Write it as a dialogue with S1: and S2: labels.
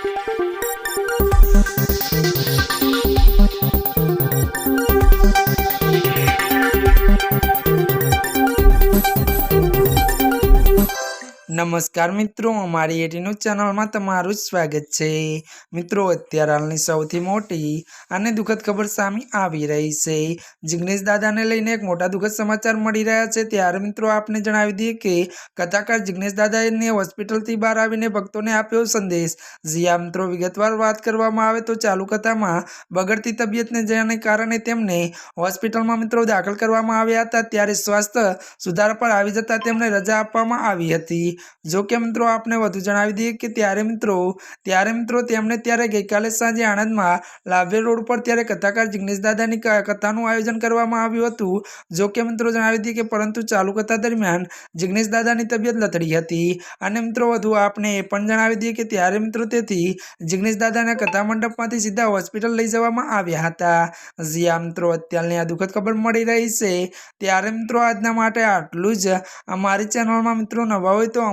S1: Thank you. નમસ્કાર મિત્રો, અમારી એટીનું ચેનલમાં તમારું સ્વાગત છે. મિત્રો, અત્યારે હાલની સૌથી મોટી અને દુઃખદ ખબર સામે આવી રહી છે. જિગ્નેશ દાદાને લઈને એક મોટા દુઃખદ સમાચાર મળી રહ્યા છે. ત્યારે મિત્રો, આપને જણાવી દઈએ કે કથાકાર જિગ્નેશ દાદાને હોસ્પિટલથી બહાર આવીને ભક્તોને આપ્યો સંદેશ. જ્યાં મિત્રો, વિગતવાર વાત કરવામાં આવે તો ચાલુ કથામાં બગડતી તબિયતને જેને કારણે તેમને હોસ્પિટલમાં મિત્રો દાખલ કરવામાં આવ્યા હતા. ત્યારે સ્વાસ્થ્ય સુધારા પર આવી જતા તેમને રજા આપવામાં આવી હતી. જો કે મિત્રો આપને વધુ જણાવી દઈએ કે ત્યારે મિત્રો ત્યારે મિત્રો તેમણે ત્યારે ગઈકાલે સાંજે આણંદમાં લાભે રોડ પર ત્યારે કથાકાર જિગ્નેશ દાદાની કથાનું આયોજન કરવામાં આવ્યું હતું. જો કે મિત્રો જણાવી દઈએ કે પરંતુ ચાલુ કથા દરમિયાન જિગ્નેશ દાદાની તબિયત લથડી હતી. અને મિત્રો વધુ આપને એ પણ જણાવી દઈએ કે ત્યારે મિત્રો તેથી જિગ્નેશ દાદાના કથા મંડપમાંથી સીધા હોસ્પિટલ લઈ જવામાં આવ્યા હતા. જ્યાં મિત્રો, અત્યારની આ દુઃખદ ખબર મળી રહી છે. ત્યારે મિત્રો આજના માટે આટલું જ. અમારી ચેનલમાં મિત્રો નવા હોય તો